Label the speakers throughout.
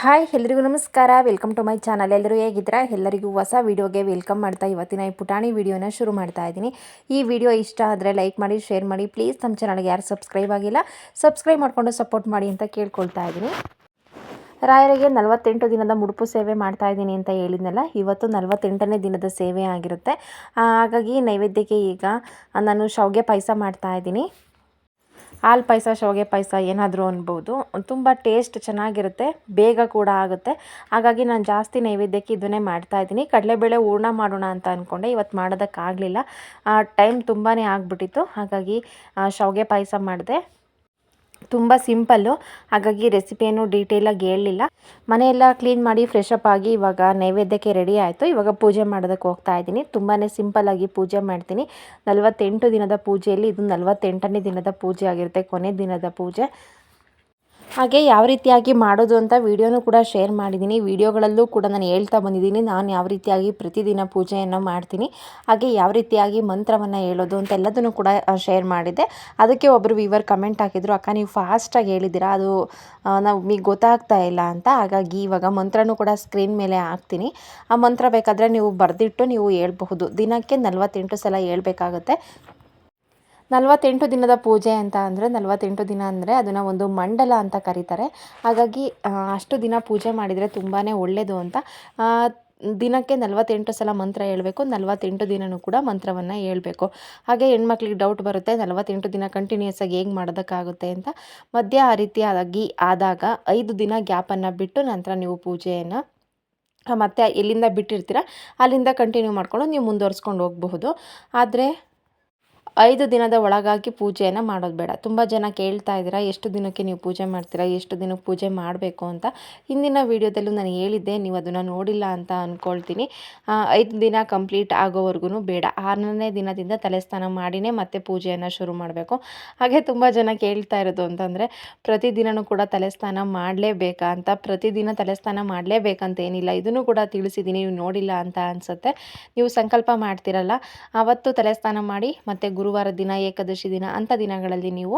Speaker 1: Hi ಎಲ್ಲರಿಗೂ ನಮಸ್ಕಾರ. Welcome to my channel ಎಲ್ಲರೂ ಹೇಗಿದ್ದೀರಾ? ಎಲ್ಲರಿಗೂ ಹೊಸ ವೀಡಿಯೋಗೆ ವೆಲ್ಕಮ್ ಮಾಡ್ತಾ ಇವತ್ತಿನ ಈ ಪುಟಾಣಿ ವಿಡಿಯೋನ ಶುರು ಮಾಡ್ತಾ ಇದ್ದೀನಿ. ಈ ವಿಡಿಯೋ ಇಷ್ಟ ಆದರೆ ಲೈಕ್ ಮಾಡಿ ಶೇರ್ ಮಾಡಿ. ಪ್ಲೀಸ್ ನಮ್ಮ ಚಾನಲ್ಗೆ ಯಾರು ಸಬ್ಸ್ಕ್ರೈಬ್ ಆಗಿಲ್ಲ ಸಬ್ಸ್ಕ್ರೈಬ್ ಮಾಡಿಕೊಂಡು ಸಪೋರ್ಟ್ ಮಾಡಿ ಅಂತ ಕೇಳ್ಕೊಳ್ತಾ ಇದ್ದೀನಿ. ರಾಯರಿಗೆ ನಲವತ್ತೆಂಟು ದಿನದ ಮುಡುಪು ಸೇವೆ ಮಾಡ್ತಾ ಇದ್ದೀನಿ ಅಂತ ಹೇಳಿದ್ನಲ್ಲ, ಇವತ್ತು ನಲವತ್ತೆಂಟನೇ ದಿನದ ಸೇವೆ ಆಗಿರುತ್ತೆ. ಹಾಗಾಗಿ ನೈವೇದ್ಯಕ್ಕೆ ಈಗ ನಾನು ಶಾವಿಗೆ ಪಾಯಸ ಮಾಡ್ತಾ ಇದ್ದೀನಿ. ಹಾಲು ಪಾಯಸ ಶಾವಿಗೆ ಪಾಯಸ ಏನಾದರೂ ಅನ್ಬೋದು. ತುಂಬ ಟೇಸ್ಟ್ ಚೆನ್ನಾಗಿರುತ್ತೆ, ಬೇಗ ಕೂಡ ಆಗುತ್ತೆ. ಹಾಗಾಗಿ ನಾನು ಜಾಸ್ತಿ ನೈವೇದ್ಯಕ್ಕೆ ಇದನ್ನೇ ಮಾಡ್ತಾ ಇದ್ದೀನಿ. ಕಡಲೆಬೇಳೆ ಹೂರ್ಣ ಮಾಡೋಣ ಅಂತ ಅಂದ್ಕೊಂಡೆ ಇವತ್ತು ಮಾಡೋದಕ್ಕಾಗಲಿಲ್ಲ. ಟೈಮ್ ತುಂಬಾ ಆಗಿಬಿಟ್ಟಿತ್ತು. ಹಾಗಾಗಿ ಶಾವಿಗೆ ಪಾಯಸ ಮಾಡಿದೆ. ತುಂಬ ಸಿಂಪಲ್ಲು. ಹಾಗಾಗಿ ರೆಸಿಪಿಯನ್ನು ಡೀಟೇಲಾಗಿ ಹೇಳಲಿಲ್ಲ ಮನೆಯೆಲ್ಲ ಕ್ಲೀನ್ ಮಾಡಿ ಫ್ರೆಶ್ ಅಪ್ ಆಗಿ ಇವಾಗ ನೈವೇದ್ಯಕ್ಕೆ ರೆಡಿ ಆಯಿತು. ಇವಾಗ ಪೂಜೆ ಮಾಡೋದಕ್ಕೆ ಹೋಗ್ತಾ ಇದ್ದೀನಿ. ತುಂಬಾ ಸಿಂಪಲ್ಲಾಗಿ ಪೂಜೆ ಮಾಡ್ತೀನಿ. ನಲವತ್ತೆಂಟು ದಿನದ ಪೂಜೆಯಲ್ಲಿ ಇದು ನಲವತ್ತೆಂಟನೇ ದಿನದ ಪೂಜೆ ಆಗಿರುತ್ತೆ. ಕೊನೆ ದಿನದ ಪೂಜೆ. ಹಾಗೆ ಯಾವ ರೀತಿಯಾಗಿ ಮಾಡೋದು ಅಂತ ವಿಡಿಯೋನೂ ಕೂಡ ಶೇರ್ ಮಾಡಿದ್ದೀನಿ. ವಿಡಿಯೋಗಳಲ್ಲೂ ಕೂಡ ನಾನು ಹೇಳ್ತಾ ಬಂದಿದ್ದೀನಿ. ನಾನು ಯಾವ ರೀತಿಯಾಗಿ ಪ್ರತಿದಿನ ಪೂಜೆಯನ್ನು ಮಾಡ್ತೀನಿ, ಹಾಗೆ ಯಾವ ರೀತಿಯಾಗಿ ಮಂತ್ರವನ್ನು ಹೇಳೋದು ಅಂತ ಎಲ್ಲದನ್ನು ಕೂಡ ಶೇರ್ ಮಾಡಿದ್ದೆ. ಅದಕ್ಕೆ ಒಬ್ಬರು ವಿವರ್ ಕಮೆಂಟ್ ಹಾಕಿದ್ರು, ಅಕ್ಕ, ನೀವು ಫಾಸ್ಟಾಗಿ ಹೇಳಿದ್ದೀರಾ? ಅದು ನಾವು ಗೊತ್ತಾಗ್ತಾ ಇಲ್ಲ ಅಂತ. ಹಾಗಾಗಿ ಇವಾಗ ಮಂತ್ರನೂ ಕೂಡ ಸ್ಕ್ರೀನ್ ಮೇಲೆ ಹಾಕ್ತೀನಿ. ಆ ಮಂತ್ರ ಬೇಕಾದರೆ ನೀವು ಬರೆದಿಟ್ಟು ನೀವು ಹೇಳ್ಬಹುದು. ದಿನಕ್ಕೆ ನಲವತ್ತೆಂಟು ಸಲ ಹೇಳ್ಬೇಕಾಗತ್ತೆ. ನಲವತ್ತೆಂಟು ದಿನದ ಪೂಜೆ ಅಂತ ಅಂದರೆ ನಲವತ್ತೆಂಟು ದಿನ ಅಂದರೆ ಅದನ್ನು ಒಂದು ಮಂಡಲ ಅಂತ ಕರೀತಾರೆ. ಹಾಗಾಗಿ ಅಷ್ಟು ದಿನ ಪೂಜೆ ಮಾಡಿದರೆ ತುಂಬಾ ಒಳ್ಳೆಯದು ಅಂತ. ದಿನಕ್ಕೆ ನಲವತ್ತೆಂಟು ಸಲ ಮಂತ್ರ ಹೇಳಬೇಕು, ನಲವತ್ತೆಂಟು ದಿನವೂ ಕೂಡ ಮಂತ್ರವನ್ನು ಹೇಳಬೇಕು. ಹಾಗೆ ಹೆಣ್ಮಕ್ಳಿಗೆ ಡೌಟ್ ಬರುತ್ತೆ, ನಲವತ್ತೆಂಟು ದಿನ ಕಂಟಿನ್ಯೂಸ್ ಆಗಿ ಹೇಗೆ ಮಾಡೋದಕ್ಕಾಗುತ್ತೆ ಅಂತ. ಮಧ್ಯ ಆ ರೀತಿಯಾಗಿ ಆದಾಗ ಐದು ದಿನ ಗ್ಯಾಪನ್ನು ಬಿಟ್ಟು ನಂತರ ನೀವು ಪೂಜೆಯನ್ನು, ಮತ್ತು ಎಲ್ಲಿಂದ ಬಿಟ್ಟಿರ್ತೀರ ಅಲ್ಲಿಂದ ಕಂಟಿನ್ಯೂ ಮಾಡಿಕೊಂಡು ನೀವು ಮುಂದುವರ್ಸ್ಕೊಂಡು ಹೋಗಬಹುದು. ಆದರೆ ಐದು ದಿನದ ಒಳಗಾಗಿ ಪೂಜೆಯನ್ನು ಮಾಡೋದು ಬೇಡ. ತುಂಬ ಜನ ಕೇಳ್ತಾ ಇದ್ದೀರಾ, ಎಷ್ಟು ದಿನಕ್ಕೆ ನೀವು ಪೂಜೆ ಮಾಡ್ತೀರಾ, ಎಷ್ಟು ದಿನಕ್ಕೆ ಪೂಜೆ ಮಾಡಬೇಕು? ಅಂತ. ಹಿಂದಿನ ವೀಡಿಯೋದಲ್ಲೂ ನಾನು ಹೇಳಿದ್ದೆ, ನೀವು ಅದನ್ನು ನೋಡಿಲ್ಲ ಅಂತ ಅಂದ್ಕೊಳ್ತೀನಿ ಐದು ದಿನ ಕಂಪ್ಲೀಟ್ ಆಗೋವರೆಗೂ ಬೇಡ. ಆರನೇ ದಿನದಿಂದ ತಲೆಸ್ನಾನ ಮಾಡಿನೇ ಮತ್ತೆ ಪೂಜೆಯನ್ನು ಶುರು ಮಾಡಬೇಕು. ಹಾಗೆ ತುಂಬ ಜನ ಕೇಳ್ತಾ ಇರೋದು ಅಂತಂದರೆ ಪ್ರತಿದಿನವೂ ಕೂಡ ತಲೆಸ್ನಾನ ಮಾಡಲೇಬೇಕಾ ಅಂತ, ಪ್ರತಿದಿನ ತಲೆಸ್ನಾನ ಮಾಡಲೇಬೇಕಂತ ಏನಿಲ್ಲ. ಇದನ್ನು ಕೂಡ ತಿಳಿಸಿದ್ದೀನಿ, ನೀವು ನೋಡಿಲ್ಲ ಅಂತ ಅನಿಸುತ್ತೆ. ನೀವು ಸಂಕಲ್ಪ ಮಾಡ್ತಿರಲ್ಲ ಆವತ್ತು ತಲೆಸ್ನಾನ ಮಾಡಿ ಮತ್ತು ಗುರು ಗುರುವಾರ ದಿನ, ಏಕಾದಶಿ ದಿನ ಅಂಥ ದಿನಗಳಲ್ಲಿ ನೀವು,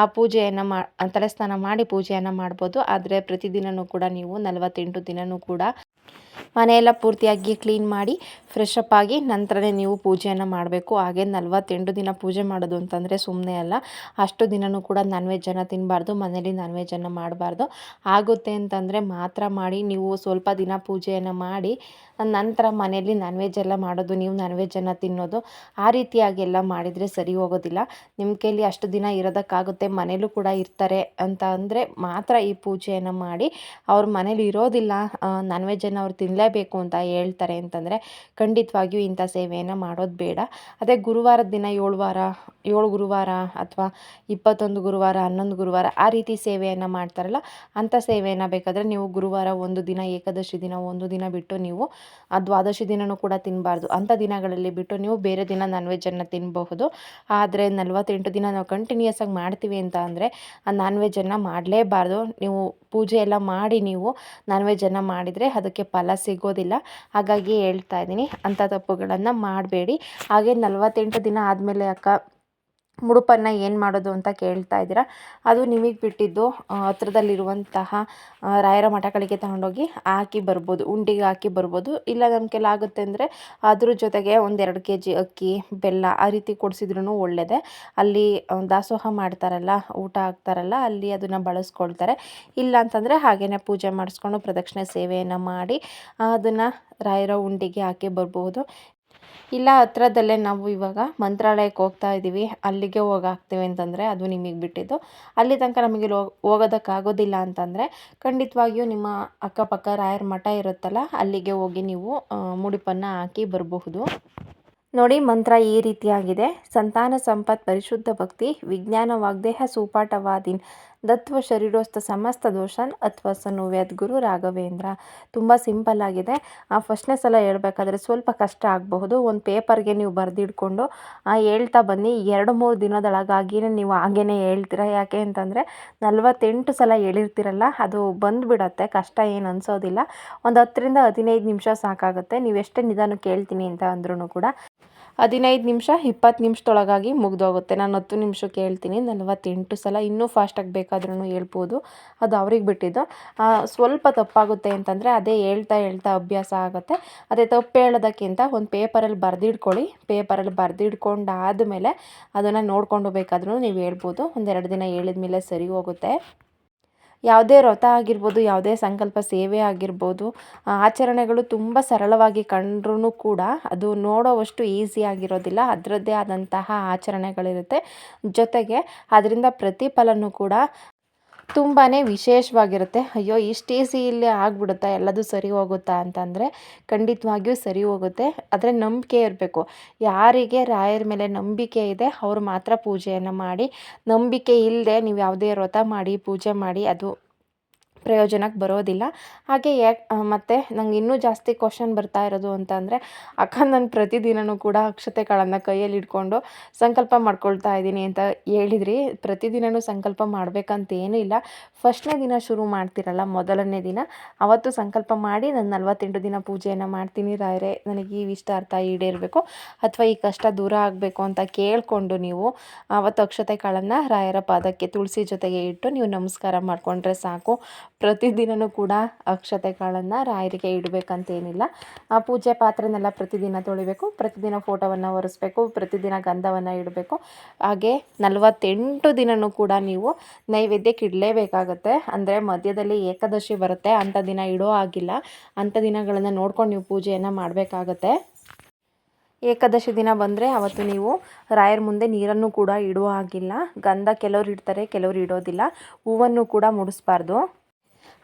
Speaker 1: ಆ ಪೂಜೆಯನ್ನು ಮಾ ತಲೆಸ್ನಾನ ಮಾಡಿ ಪೂಜೆಯನ್ನು ಮಾಡ್ಬೋದು. ಆದರೆ ಪ್ರತಿದಿನವೂ ಕೂಡ ನೀವು ನಲವತ್ತೆಂಟು ದಿನವೂ ಕೂಡ ಮನೆಯೆಲ್ಲ ಪೂರ್ತಿಯಾಗಿ ಕ್ಲೀನ್ ಮಾಡಿ ಫ್ರೆಶ್ ಅಪ್ ಆಗಿ ನಂತರನೇ ನೀವು ಪೂಜೆಯನ್ನು ಮಾಡಬೇಕು. ಹಾಗೆ ನಲ್ವತ್ತೆಂಟು ದಿನ ಪೂಜೆ ಮಾಡೋದು ಅಂತಂದರೆ ಸುಮ್ಮನೆ ಅಲ್ಲ. ಅಷ್ಟು ದಿನವೂ ಕೂಡ ನಾನ್ ವೆಜ್ಜನ್ನು ತಿನ್ನಬಾರ್ದು ಮನೇಲಿ ನಾನ್ ವೆಜ್ಜನ್ನು ಮಾಡಬಾರ್ದು. ಆಗುತ್ತೆ ಅಂತಂದರೆ ಮಾತ್ರ ಮಾಡಿ, ನೀವು ಸ್ವಲ್ಪ ದಿನ ಪೂಜೆಯನ್ನು ಮಾಡಿ ನಂತರ ಮನೆಯಲ್ಲಿ ನಾನ್ ವೆಜ್ ಎಲ್ಲ ಮಾಡೋದು, ನೀವು ನಾನ್ ವೆಜ್ಜನ್ನು ತಿನ್ನೋದು, ಆ ರೀತಿಯಾಗಿ ಎಲ್ಲ ಮಾಡಿದರೆ ಸರಿ ಹೋಗೋದಿಲ್ಲ. ನಿಮ್ಮ ಕೈಲಿ ಅಷ್ಟು ದಿನ ಇರೋದಕ್ಕಾಗುತ್ತೆ, ಮನೇಲೂ ಕೂಡ ಇರ್ತಾರೆ ಅಂತ ಅಂದರೆ ಮಾತ್ರ ಈ ಪೂಜೆಯನ್ನು ಮಾಡಿ ಅವ್ರ ಮನೇಲಿ ಇರೋದಿಲ್ಲ ನಾನ್ ವೆಜ್ಜನ್ನು ಅವ್ರು ತಿನ್ನಲೇಬೇಕು ಅಂತ ಹೇಳ್ತಾರೆ ಅಂತಂದರೆ ಖಂಡಿತವಾಗಿಯೂ ಇಂಥ ಸೇವೆಯನ್ನು ಮಾಡೋದು ಬೇಡ. ಅದೇ ಗುರುವಾರದ ದಿನ ಏಳು ವಾರ ಏಳು ಗುರುವಾರ ಅಥವಾ ಇಪ್ಪತ್ತೊಂದು ಗುರುವಾರ, ಹನ್ನೊಂದು ಗುರುವಾರ ಆ ರೀತಿ ಸೇವೆಯನ್ನು ಮಾಡ್ತಾರಲ್ಲ ಅಂಥ ಸೇವೆಯನ್ನು ಬೇಕಾದರೆ ನೀವು ಗುರುವಾರ ಒಂದು ದಿನ, ಏಕಾದಶಿ ದಿನ, ಒಂದು ದಿನ ಬಿಟ್ಟು ನೀವು ಆ ದ್ವಾದಶಿ ದಿನವೂ ಕೂಡ ತಿನ್ನಬಾರ್ದು ಅಂಥ ದಿನಗಳಲ್ಲಿ ಬಿಟ್ಟು ನೀವು ಬೇರೆ ದಿನ ನಾನ್ ವೆಜ್ಜನ್ನು ತಿನ್ನಬಹುದು ಆದರೆ ನಲವತ್ತೆಂಟು ದಿನ ನಾವು ಕಂಟಿನ್ಯೂಸ್ ಆಗಿ ಮಾಡ್ತೀವಿ ಅಂತ ಅಂದರೆ ಆ ನಾನ್ ವೆಜ್ಜನ್ನು ಮಾಡಲೇಬಾರ್ದು. ನೀವು ಪೂಜೆ ಎಲ್ಲ ಮಾಡಿ ನೀವು ನಾನ್ ವೆಜ್ಜನ್ನು ಮಾಡಿದರೆ ಅದಕ್ಕೆ ಫಲ ಸಿಗೋದಿಲ್ಲ. ಹಾಗಾಗಿ ಹೇಳ್ತಾ ಇದ್ದೀನಿ, ಅಂಥ ತಪ್ಪುಗಳನ್ನು ಮಾಡಬೇಡಿ. ಹಾಗೆ ನಲವತ್ತೆಂಟು ದಿನ ಆದಮೇಲೆ ಅಕ್ಕ ಮುಡುಪನ್ನು ಏನು ಮಾಡೋದು ಅಂತ ಕೇಳ್ತಾ ಇದ್ದೀರಾ? ಅದು ನಿಮಗೆ ಬಿಟ್ಟಿದ್ದು ಹತ್ರದಲ್ಲಿರುವಂತಹ ರಾಯರ ಮಠಗಳಿಗೆ ತಗೊಂಡೋಗಿ ಹಾಕಿ ಬರ್ಬೋದು, ಉಂಡಿಗೆ ಹಾಕಿ ಬರ್ಬೋದು. ಇಲ್ಲ ನಮ್ಮ ಕೆಲ ಆಗುತ್ತೆ ಅಂದರೆ ಅದ್ರ ಜೊತೆಗೆ ಒಂದೆರಡು ಕೆ ಜಿ ಅಕ್ಕಿ, ಬೆಲ್ಲ ಆ ರೀತಿ ಕೊಡಿಸಿದ್ರೂ ಒಳ್ಳೆಯದೇ ಅಲ್ಲಿ ದಾಸೋಹ ಮಾಡ್ತಾರಲ್ಲ, ಊಟ ಹಾಕ್ತಾರಲ್ಲ, ಅಲ್ಲಿ ಅದನ್ನು ಬಳಸ್ಕೊಳ್ತಾರೆ. ಇಲ್ಲ ಅಂತಂದರೆ ಹಾಗೆಯೇ ಪೂಜೆ ಮಾಡಿಸ್ಕೊಂಡು ಪ್ರದಕ್ಷಿಣೆ ಸೇವೆಯನ್ನು ಮಾಡಿ, ಅದನ್ನು ರಾಯರ ಉಂಡಿಗೆ ಹಾಕಿ ಬರ್ಬೋದು ಇಲ್ಲ, ಹತ್ರದಲ್ಲೇ ನಾವು ಇವಾಗ ಮಂತ್ರಾಲಯಕ್ಕೆ ಹೋಗ್ತಾ ಇದ್ದೀವಿ. ಅಲ್ಲಿಗೆ ಹೋಗಾಕ್ತೀವಿ ಅಂತಂದರೆ ಅದು ನಿಮಗೆ ಬಿಟ್ಟಿದ್ದು. ಅಲ್ಲಿ ತನಕ ನಮಗೆ ಹೋಗೋದಕ್ಕಾಗೋದಿಲ್ಲ ಅಂತಂದರೆ ಖಂಡಿತವಾಗಿಯೂ ನಿಮ್ಮ ಅಕ್ಕಪಕ್ಕ ರಾಯರ ಮಠ ಇರುತ್ತಲ್ಲ, ಅಲ್ಲಿಗೆ ಹೋಗಿ ನೀವು ಮುಡಿಪನ್ನು ಹಾಕಿ ಬರಬಹುದು. ನೋಡಿ, ಮಂತ್ರ ಈ ರೀತಿಯಾಗಿದೆ. ಸಂತಾನ ಸಂಪತ್, ಪರಿಶುದ್ಧ ಭಕ್ತಿ, ವಿಜ್ಞಾನ ವಾಗ್ದೇಹ, ಸೂಪಾಟವಾದಿನ್ ದತ್ವ ಶರೀರೋಸ್ಥ ಸಮಸ್ತ ದೋಷನ್ ಅಥವಾ ಸನು ಗುರು ರಾಘವೇಂದ್ರ. ತುಂಬ ಸಿಂಪಲ್ ಆಗಿದೆ. ಫಸ್ಟ್ನೇ ಸಲ ಹೇಳ್ಬೇಕಾದ್ರೆ ಸ್ವಲ್ಪ ಕಷ್ಟ ಆಗಬಹುದು. ಒಂದು ಪೇಪರ್ಗೆ ನೀವು ಬರೆದಿಡ್ಕೊಂಡು ಆ ಹೇಳ್ತಾ ಬನ್ನಿ. ಎರಡು ಮೂರು ದಿನದೊಳಗಾಗಿಯೇ ನೀವು ಹಾಗೇ ಹೇಳ್ತೀರ? ಯಾಕೆ ಅಂತಂದರೆ ನಲ್ವತ್ತೆಂಟು ಸಲ ಹೇಳಿರ್ತೀರಲ್ಲ, ಅದು ಬಂದುಬಿಡತ್ತೆ. ಕಷ್ಟ ಏನು ಅನಿಸೋದಿಲ್ಲ. ಒಂದು ಹತ್ತರಿಂದ ಹದಿನೈದು ನಿಮಿಷ ಸಾಕಾಗುತ್ತೆ. ನೀವು ಎಷ್ಟೇ ನಿಧಾನಕ್ಕೆ ಹೇಳ್ತೀನಿ ಅಂತ ಅಂದ್ರೂ ಕೂಡ. ಹದಿನೈದು ನಿಮಿಷ, ಇಪ್ಪತ್ತು ನಿಮಿಷದೊಳಗಾಗಿ ಮುಗ್ದೋಗುತ್ತೆ. ನಾನು ಹತ್ತು ನಿಮಿಷಕ್ಕೆ ಹೇಳ್ತೀನಿ ನಲವತ್ತೆಂಟು ಸಲ ಇನ್ನೂ ಫಾಸ್ಟಾಗಿ ಬೇಕಾದ್ರೂ ಹೇಳ್ಬೋದು. ಅದು ಅವ್ರಿಗೆ ಬಿಟ್ಟಿದ್ದು. ಸ್ವಲ್ಪ ತಪ್ಪಾಗುತ್ತೆ ಅಂತಂದರೆ ಅದೇ ಹೇಳ್ತಾ ಹೇಳ್ತಾ ಅಭ್ಯಾಸ ಆಗುತ್ತೆ. ಅದೇ ತಪ್ಪು ಹೇಳೋದಕ್ಕಿಂತ ಒಂದು ಪೇಪರಲ್ಲಿ ಬರೆದಿಡ್ಕೊಳ್ಳಿ ಪೇಪರಲ್ಲಿ ಬರೆದಿಡ್ಕೊಂಡಾದಮೇಲೆ ಅದನ್ನು ನೋಡ್ಕೊಂಡು ಬೇಕಾದ್ರೂ ನೀವು ಹೇಳ್ಬೋದು. ಒಂದೆರಡು ದಿನ ಹೇಳಿದ ಮೇಲೆ ಸರಿ ಹೋಗುತ್ತೆ. ಯಾವುದೇ ವ್ರತ ಆಗಿರ್ಬೋದು, ಯಾವುದೇ ಸಂಕಲ್ಪ, ಸೇವೆ ಆಗಿರ್ಬೋದು ಆಚರಣೆಗಳು ತುಂಬ ಸರಳವಾಗಿ ಕಂಡ್ರೂ ಕೂಡ ಅದು ನೋಡೋವಷ್ಟು ಈಸಿ ಆಗಿರೋದಿಲ್ಲ. ಅದರದ್ದೇ ಆದಂತಹ ಆಚರಣೆಗಳಿರುತ್ತೆ. ಜೊತೆಗೆ ಅದರಿಂದ ಪ್ರತಿಫಲನೂ ಕೂಡ ತುಂಬಾ ವಿಶೇಷವಾಗಿರುತ್ತೆ. ಅಯ್ಯೋ, ಇಷ್ಟು ಈಸಿ ಇಲ್ಲಿ ಆಗ್ಬಿಡುತ್ತಾ? ಎಲ್ಲದೂ ಸರಿ ಹೋಗುತ್ತಾ ಅಂತಂದರೆ ಖಂಡಿತವಾಗಿಯೂ ಸರಿ ಹೋಗುತ್ತೆ. ಆದರೆ ನಂಬಿಕೆ ಇರಬೇಕು. ಯಾರಿಗೆ ರಾಯರ ಮೇಲೆ ನಂಬಿಕೆ ಇದೆ, ಅವರು ಮಾತ್ರ ಪೂಜೆಯನ್ನು ಮಾಡಿ, ನಂಬಿಕೆ ಇಲ್ಲದೆ ನೀವು ಯಾವುದೇ ವ್ರತ ಮಾಡಿ, ಪೂಜೆ ಮಾಡಿ, ಅದು ಪ್ರಯೋಜನಕ್ಕೆ ಬರೋದಿಲ್ಲ. ಹಾಗೆ ಯಾಕೆ ಮತ್ತು ನಂಗೆ ಇನ್ನೂ ಜಾಸ್ತಿ ಕ್ವಶನ್ ಬರ್ತಾ ಇರೋದು ಅಂತ ಅಂದರೆ ಅಕ್ಕ, ನಾನು ಪ್ರತಿದಿನವೂ ಕೂಡ ಅಕ್ಷತೆಗಳನ್ನು ಕೈಯಲ್ಲಿ ಇಟ್ಕೊಂಡು ಸಂಕಲ್ಪ ಮಾಡ್ಕೊಳ್ತಾ ಇದ್ದೀನಿ ಅಂತ ಹೇಳಿದ್ರಿ. ಪ್ರತಿದಿನವೂ ಸಂಕಲ್ಪ ಮಾಡಬೇಕಂತ ಏನೂ ಇಲ್ಲ. ಫಸ್ಟ್ನೇ ದಿನ ಶುರು ಮಾಡ್ತಿರಲ್ಲ, ಮೊದಲನೇ ದಿನ. ಅವತ್ತು ಸಂಕಲ್ಪ ಮಾಡಿ ನಾನು ನಲವತ್ತೆಂಟು ದಿನ ಪೂಜೆಯನ್ನು ಮಾಡ್ತೀನಿ. ರಾಯರೆ, ನನಗೆ ಈ ಇಷ್ಟಾರ್ಥ ಈಡೇರಬೇಕು ಅಥವಾ ಈ ಕಷ್ಟ ದೂರ ಆಗಬೇಕು ಅಂತ ಕೇಳಿಕೊಂಡು ನೀವು ಅವತ್ತು ಅಕ್ಷತೆ ಕಾಳನ್ನು ರಾಯರ ಪಾದಕ್ಕೆ ತುಳಸಿ ಜೊತೆಗೆ ಇಟ್ಟು ನೀವು ನಮಸ್ಕಾರ ಮಾಡಿಕೊಂಡ್ರೆ ಸಾಕು. ಪ್ರತಿದಿನವೂ ಕೂಡ ಅಕ್ಷತೆ ಕಾಳನ್ನು ರಾಯರಿಗೆ ಇಡಬೇಕಂತೇನಿಲ್ಲ. ಆ ಪೂಜೆ ಪಾತ್ರೆನೆಲ್ಲ ಪ್ರತಿದಿನ ತೊಳಿಬೇಕು, ಪ್ರತಿದಿನ ಫೋಟೋವನ್ನು ಒರೆಸ್ಬೇಕು, ಪ್ರತಿದಿನ ಗಂಧವನ್ನು ಇಡಬೇಕು. ಹಾಗೆ ನಲವತ್ತೆಂಟು ದಿನವೂ ಕೂಡ ನೀವು ನೈವೇದ್ಯಕ್ಕೆ ಇಡಲೇಬೇಕಾಗತ್ತೆ. ಅಂದರೆ ಮಧ್ಯದಲ್ಲಿ ಏಕಾದಶಿ ಬರುತ್ತೆ ಅಂಥ ದಿನ ಇಡೋ ಆಗಿಲ್ಲ ಅಂಥ ದಿನಗಳನ್ನು ನೋಡ್ಕೊಂಡು ನೀವು ಪೂಜೆಯನ್ನು ಮಾಡಬೇಕಾಗತ್ತೆ. ಏಕಾದಶಿ ದಿನ ಬಂದರೆ ಅವತ್ತು ನೀವು ರಾಯರ ಮುಂದೆ ನೀರನ್ನು ಕೂಡ ಇಡುವ ಹಾಗಿಲ್ಲ. ಗಂಧ ಕೆಲವರು ಇಡ್ತಾರೆ, ಕೆಲವರು ಇಡೋದಿಲ್ಲ. ಹೂವನ್ನು ಕೂಡ ಮುಡಿಸ್ಬಾರ್ದು.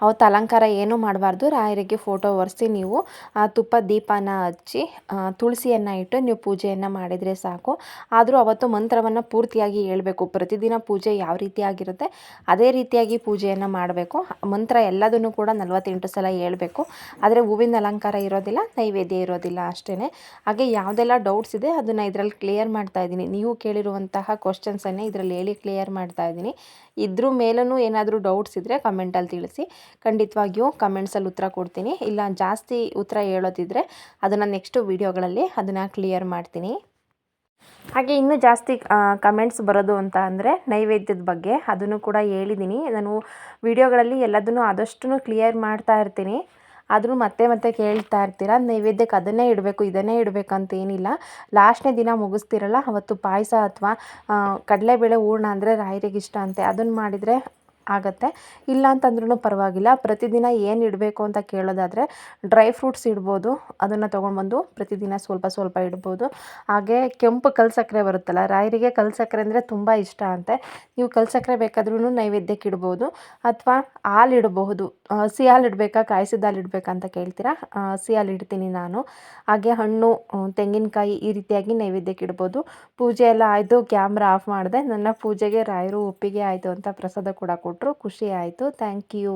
Speaker 1: ಅವತ್ತು ಅಲಂಕಾರ ಏನೂ ಮಾಡಬಾರ್ದು. ರಾಯರಿಗೆ ಫೋಟೋ ಒರೆಸಿ ನೀವು, ಆ, ತುಪ್ಪ ದೀಪನ ಹಚ್ಚಿ ತುಳಸಿಯನ್ನು ಇಟ್ಟು ನೀವು ಪೂಜೆಯನ್ನು ಮಾಡಿದರೆ ಸಾಕು. ಆದರೂ ಅವತ್ತು ಮಂತ್ರವನ್ನು ಪೂರ್ತಿಯಾಗಿ ಹೇಳಬೇಕು. ಪ್ರತಿದಿನ ಪೂಜೆ ಯಾವ ರೀತಿಯಾಗಿರುತ್ತೆ ಅದೇ ರೀತಿಯಾಗಿ ಪೂಜೆಯನ್ನು ಮಾಡಬೇಕು. ಮಂತ್ರ ಎಲ್ಲದನ್ನು ಕೂಡ ನಲವತ್ತೆಂಟು ಸಲ ಹೇಳಬೇಕು. ಆದರೆ ಹೂವಿನ ಅಲಂಕಾರ ಇರೋದಿಲ್ಲ, ನೈವೇದ್ಯ ಇರೋದಿಲ್ಲ ಅಷ್ಟೇ ಹಾಗೆ ಯಾವುದೆಲ್ಲ ಡೌಟ್ಸ್ ಇದೆ, ಅದನ್ನು ಇದರಲ್ಲಿ ಕ್ಲಿಯರ್ ಮಾಡ್ತಾ ಇದ್ದೀನಿ. ನೀವು ಕೇಳಿರುವಂತಹ ಕ್ವಶನ್ಸನ್ನೇ ಇದರಲ್ಲಿ ಹೇಳಿ ಕ್ಲಿಯರ್ ಮಾಡ್ತಾ ಇದ್ದೀನಿ. ಇದ್ರ ಮೇಲೂ ಏನಾದರೂ ಡೌಟ್ಸ್ ಇದ್ದರೆ ಕಮೆಂಟಲ್ಲಿ ತಿಳಿಸಿ. ಖಂಡಿತವಾಗಿಯೂ ಕಮೆಂಟ್ಸಲ್ಲಿ ಉತ್ತರ ಕೊಡ್ತೀನಿ. ಇಲ್ಲ, ಜಾಸ್ತಿ ಉತ್ತರ ಹೇಳೋದಿದ್ರೆ ಅದನ್ನು ನೆಕ್ಸ್ಟು ವೀಡಿಯೋಗಳಲ್ಲಿ ಅದನ್ನು ಕ್ಲಿಯರ್ ಮಾಡ್ತೀನಿ. ಹಾಗೆ ಇನ್ನೂ ಜಾಸ್ತಿ ಕಮೆಂಟ್ಸ್ ಬರೋದು ಅಂತ ಅಂದರೆ ನೈವೇದ್ಯದ ಬಗ್ಗೆ ಅದನ್ನು ಕೂಡ ಹೇಳಿದ್ದೀನಿ ನಾನು ವಿಡಿಯೋಗಳಲ್ಲಿ ಎಲ್ಲದನ್ನು ಆದಷ್ಟು ಕ್ಲಿಯರ್ ಮಾಡ್ತಾ ಇರ್ತೀನಿ. ಆದರೂ ಮತ್ತೆ ಮತ್ತೆ ಕೇಳ್ತಾ ಇರ್ತೀರ, ನೈವೇದ್ಯಕ್ಕೆ ಅದನ್ನೇ ಇಡಬೇಕು, ಇದನ್ನೇ ಇಡಬೇಕಂತ ಏನಿಲ್ಲ. ಲಾಸ್ಟ್ನೇ ದಿನ ಮುಗಿಸ್ತಿರಲ್ಲ, ಅವತ್ತು ಪಾಯಸ ಅಥವಾ ಕಡಲೆಬೇಳೆ ಹೂರ್ಣ ಅಂದರೆ ರಾಯರಿಗೆ ಇಷ್ಟ ಅಂತೆ. ಅದನ್ನು ಮಾಡಿದರೆ ಆಗತ್ತೆ. ಇಲ್ಲ ಅಂತಂದ್ರೂ ಪರವಾಗಿಲ್ಲ. ಪ್ರತಿದಿನ ಏನು ಇಡಬೇಕು ಅಂತ ಕೇಳೋದಾದರೆ ಡ್ರೈ ಫ್ರೂಟ್ಸ್ ಇಡ್ಬೋದು. ಅದನ್ನು ತೊಗೊಂಡ್ಬಂದು ಪ್ರತಿದಿನ ಸ್ವಲ್ಪ ಸ್ವಲ್ಪ ಇಡ್ಬೋದು. ಹಾಗೆ ಕೆಂಪು ಕಲ್ಸಕ್ಕರೆ ಬರುತ್ತಲ್ಲ, ರಾಯರಿಗೆ ಕಲ್ಸಕ್ಕರೆ ಅಂದರೆ ತುಂಬ ಇಷ್ಟ ಅಂತೆ. ನೀವು ಕಲ್ಸಕ್ಕರೆ ಬೇಕಾದ್ರೂ ನೈವೇದ್ಯಕ್ಕೆ ಇಡ್ಬೋದು. ಅಥವಾ ಹಾಲು ಇಡಬಹುದು. ಹಸಿ ಹಾಲು ಇಡಬೇಕಾ, ಕಾಯಿಸಿದ ಹಾಲು ಇಡಬೇಕಾ ಅಂತ ಕೇಳ್ತೀರಾ? ಹಸಿ ಹಾಲು ಇಡ್ತೀನಿ ನಾನು. ಹಾಗೆ ಹಣ್ಣು ತೆಂಗಿನಕಾಯಿ ಈ ರೀತಿಯಾಗಿ ನೈವೇದ್ಯಕ್ಕೆ ಇಡ್ಬೋದು. ಪೂಜೆ ಎಲ್ಲ ಆಯಿತು ಕ್ಯಾಮ್ರಾ ಆಫ್ ಮಾಡಿದೆ ನನ್ನ ಪೂಜೆಗೆ ರಾಯರು ಒಪ್ಪಿಗೆ ಆಯಿತು ಅಂತ ಪ್ರಸಾದ ಕೂಡ ಕೊಟ್ಟರು ಖುಷಿ ಆಯಿತು. Thank you